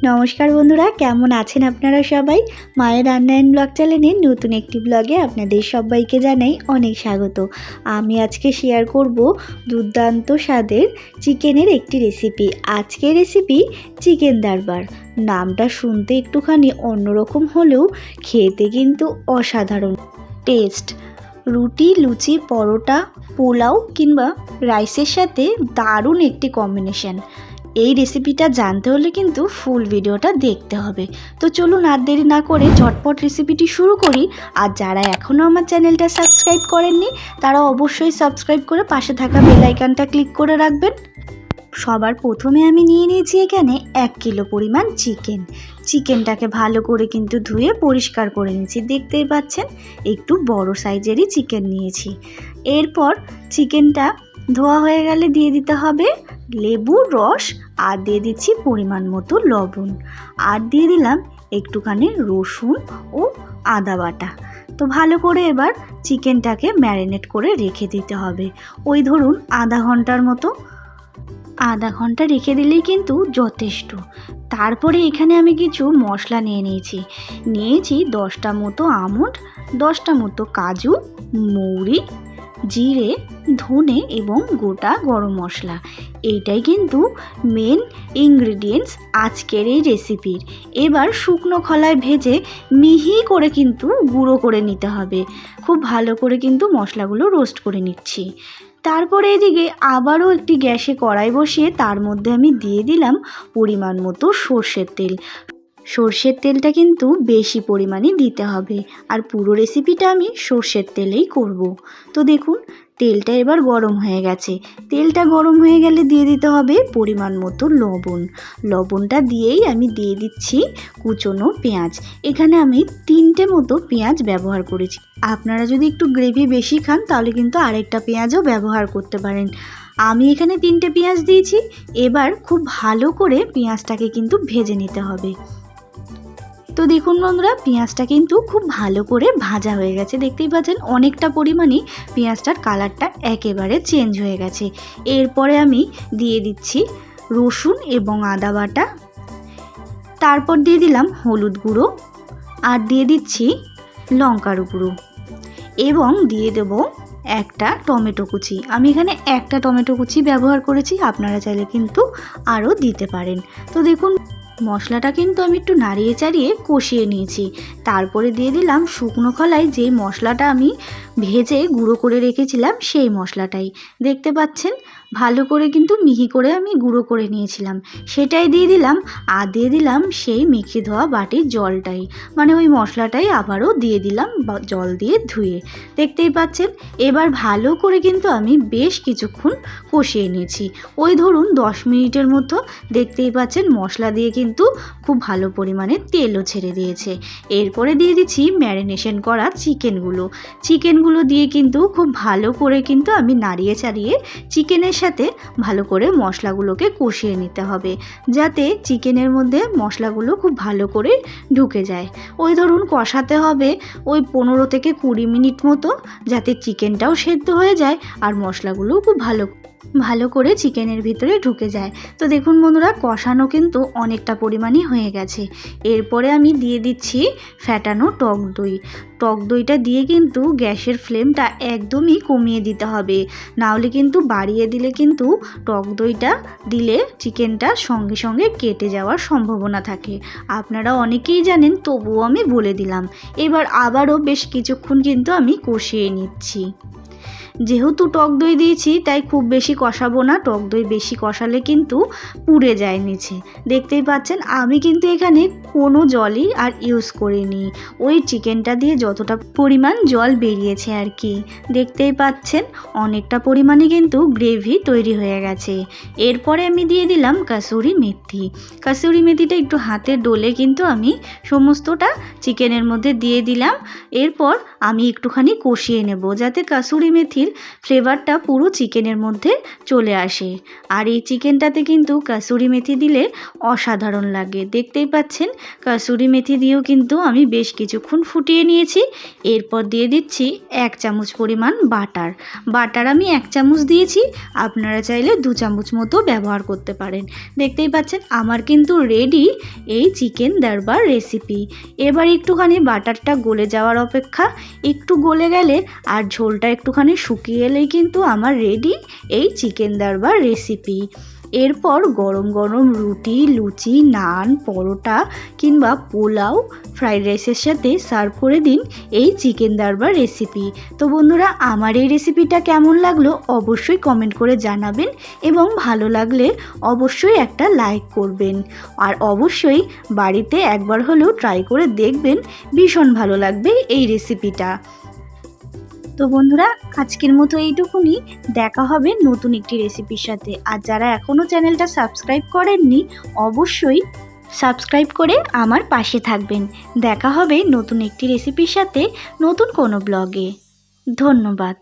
নমস্কার বন্ধুরা, কেমন আছেন আপনারা সবাই? মায়ের রান্নায়ন ব্লগ চ্যানেলের নতুন একটি ব্লগে আপনাদের সবাইকে জানাই অনেক স্বাগত। আমি আজকে শেয়ার করব দুর্দান্ত স্বাদের চিকেনের একটি রেসিপি আজকের রেসিপি চিকেন দারবার। নামটা শুনতে একটুখানি অন্যরকম হলেও খেতে কিন্তু অসাধারণ। টেস্ট রুটি, লুচি, পরোটা, পোলাও কিংবা রাইসের সাথে দারুণ একটি কম্বিনেশন এই রেসিপিটা জানতে হলে কিন্তু ফুল ভিডিওটা দেখতে হবে। তো চলুন আর দেরি না করে ঝটপট রেসিপিটি শুরু করি। আর যারা এখনও আমার চ্যানেলটা সাবস্ক্রাইব করেননি, তারা অবশ্যই সাবস্ক্রাইব করে পাশে থাকা বেলাইকানটা ক্লিক করে রাখবেন। সবার প্রথমে আমি নিয়ে নিয়েছি এখানে এক কিলো পরিমাণ চিকেন চিকেনটাকে ভালো করে কিন্তু ধুয়ে পরিষ্কার করে নিয়েছি। দেখতেই পাচ্ছেন, একটু বড় সাইজেরই চিকেন নিয়েছি। এরপর চিকেনটা ধোয়া হয়ে গেলে দিয়ে দিতে হবে লেবুর রস আর দিয়ে দিচ্ছি পরিমাণ মতো লবণ। আর দিয়ে দিলাম একটুখানি রসুন ও আদা বাটা। তো ভালো করে এবার চিকেনটাকে ম্যারিনেট করে রেখে দিতে হবে। ওই ধরুন আধা ঘণ্টার মতো। আধা ঘণ্টা রেখে দিলেই কিন্তু যথেষ্ট। তারপরে এখানে আমি কিছু মশলা নিয়ে নিয়েছি। নিয়েছি দশটা মতো আমন্ড, দশটা মতো কাজু, মৌরি জিরে, ধনে এবং গোটা গরম মশলা। এইটাই কিন্তু মেন ইনগ্রিডিয়েন্টস আজকের এই রেসিপির এবার শুকনো খলায় ভেজে মিহি করে কিন্তু গুঁড়ো করে নিতে হবে। খুব ভালো করে কিন্তু মশলাগুলো রোস্ট করে নিচ্ছি। তারপরে এদিকে আবারও একটি গ্যাসে কড়াই বসিয়ে তার মধ্যে আমি দিয়ে দিলাম পরিমাণ মতো সর্ষের তেল। সর্ষের তেলটা কিন্তু বেশি পরিমাণে দিতে হবে। আর পুরো রেসিপিটা আমি সর্ষের তেলেই করব। তো দেখুন, তেলটা এবার গরম হয়ে গেছে। তেলটা গরম হয়ে গেলে দিয়ে দিতে হবে পরিমাণ মতো লবণ। লবণটা দিয়েই আমি দিয়ে দিচ্ছি কুচনো পেঁয়াজ। এখানে আমি তিনটে মতো পেঁয়াজ ব্যবহার করেছি। আপনারা যদি একটু গ্রেভি বেশি খান, তাহলে কিন্তু আরেকটা পেঁয়াজও ব্যবহার করতে পারেন। আমি এখানে তিনটে পেঁয়াজ দিয়েছি। এবার খুব ভালো করে পেঁয়াজটাকে কিন্তু ভেজে নিতে হবে। তো দেখুন বন্ধুরা, পেঁয়াজটা কিন্তু খুব ভালো করে ভাজা হয়ে গেছে। দেখতেই পাচ্ছেন অনেকটা পরিমাণে পেঁয়াজটার কালারটা একেবারে চেঞ্জ হয়ে গেছে। এরপরে আমি দিয়ে দিচ্ছি রসুন এবং আদা বাটা। তারপর দিয়ে দিলাম হলুদ গুঁড়ো আর দিয়ে দিচ্ছি লঙ্কার গুঁড়ো। এবং দিয়ে দেব একটা টমেটো কুচি। আমি এখানে একটা টমেটো কুচি ব্যবহার করেছি, আপনারা চাইলে কিন্তু আরও দিতে পারেন। তো দেখুন মশলাটা কিন্তু আমি একটু নাড়িয়ে চাড়িয়ে কষিয়ে নিয়েছি। তারপরে দিয়ে দিলাম শুকনো খলায় যেই মশলাটা আমি ভেজে গুঁড়ো করে রেখেছিলাম সেই মশলাটাই। দেখতে পাচ্ছেন? ভালো করে কিন্তু মিহি করে আমি গুঁড়ো করে নিয়েছিলাম। সেটাই দিয়ে দিলাম, আর দিয়ে দিলাম সেই মেখে ধোয়া বাটির জলটাই। মানে ওই মশলাটাই আবারও দিয়ে দিলাম জল দিয়ে ধুয়ে। দেখতেই পাচ্ছেন, এবার ভালো করে কিন্তু আমি বেশ কিছুক্ষণ কষিয়ে নিয়েছি। ওই ধরুন দশ মিনিটের মতো দেখতেই পাচ্ছেন মশলা দিয়ে কিন্তু খুব ভালো পরিমাণে তেলও ছেড়ে দিয়েছে। এরপরে দিয়ে দিচ্ছি ম্যারিনেশন করা চিকেনগুলো। চিকেনগুলো দিয়ে কিন্তু খুব ভালো করে কিন্তু আমি নাড়িয়ে চাড়িয়ে চিকেনের সাথে ভালো করে মশলাগুলোকে কষিয়ে নিতে হবে, যাতে চিকেনের মধ্যে মশলাগুলো খুব ভালো করে ঢুকে যায়। ওই ধরুন কষাতে হবে ওই পনেরো থেকে কুড়ি মিনিট মতো, যাতে চিকেনটাও সেদ্ধ হয়ে যায় আর মশলাগুলোও খুব ভালো ভালো করে চিকেনের ভিতরে ঢুকে যায়। তো দেখুন বন্ধুরা, কষানো কিন্তু অনেকটা পরিমাণই হয়ে গেছে। এরপরে আমি দিয়ে দিচ্ছি ফ্যাটানো টক দই। টক দইটা দিয়ে কিন্তু গ্যাসের ফ্লেমটা একদমই কমিয়ে দিতে হবে। নাহলে কিন্তু বাড়িয়ে দিলে কিন্তু টক দইটা দিলে চিকেনটা সঙ্গে সঙ্গে কেটে যাওয়ার সম্ভাবনা থাকে। আপনারা অনেকেই জানেন, তবুও আমি বলে দিলাম। এবার আবারও বেশ কিছুক্ষণ কিন্তু আমি কষিয়ে নিচ্ছি। যেহেতু টক দই দিয়েছি, তাই খুব বেশি কষাবো না। টক দই বেশি কষালে কিন্তু পুড়ে যায় নিচে। দেখতেই পাচ্ছেন, আমি কিন্তু এখানে কোনো জলই আর ইউজ করিনি। ওই চিকেনটা দিয়ে যতটা পরিমাণ জল বেরিয়েছে আর কি। দেখতেই পাচ্ছেন, অনেকটা পরিমাণে কিন্তু গ্রেভি তৈরি হয়ে গেছে। এরপরে আমি দিয়ে দিলাম কাসুরি মেথি। কাসুরি মেথিটা একটু হাতে ডলে কিন্তু আমি সমস্তটা চিকেনের মধ্যে দিয়ে দিলাম। এরপর আমি একটুখানি কষিয়ে নেব, যাতে কাসুরি মেথি মেথির ফ্লেভারটা পুরো চিকেনের মধ্যে চলে আসে। আর এই চিকেনটাতে কিন্তু কাসুরি মেথি দিলে অসাধারণ লাগে। দেখতেই পাচ্ছেন, কাসুরি মেথি দিয়েও কিন্তু আমি বেশ কিছুক্ষণ ফুটিয়ে নিয়েছি। এরপর দিয়ে দিচ্ছি এক চামচ পরিমাণ বাটার। বাটার আমি এক চামচ দিয়েছি, আপনারা চাইলে দু চামচ মতো ব্যবহার করতে পারেন। দেখতেই পাচ্ছেন, আমার কিন্তু রেডি এই চিকেন দারবার রেসিপি এবার একটুখানি বাটারটা গলে যাওয়ার অপেক্ষা, একটু গলে গেলে আর ঝোলটা একটুখানি শুকিয়ে এলেই কিন্তু আমার রেডি এই চিকেন দারবার রেসিপি এরপর গরম গরম রুটি, লুচি, নান, পরোটা কিংবা পোলাও ফ্রাইড রাইসের সাথে সার্ভ করে দিন এই চিকেন দারবার রেসিপি তো বন্ধুরা, আমার এই রেসিপিটা কেমন লাগল অবশ্যই কমেন্ট করে জানাবেন এবং ভালো লাগলে অবশ্যই একটা লাইক করবেন। আর অবশ্যই বাড়িতে একবার হলেও ট্রাই করে দেখবেন, ভীষণ ভালো লাগবে এই রেসিপিটা তো বন্ধুরা, আজকের মতো এইটুকুনি। দেখা হবে নতুন একটি রেসিপির সাথে। আর যারা এখনও চ্যানেলটা সাবস্ক্রাইব করেননি, অবশ্যই সাবস্ক্রাইব করে আমার পাশে থাকবেন। দেখা হবে নতুন একটি রেসিপির সাথে নতুন কোনো ব্লগে ধন্যবাদ।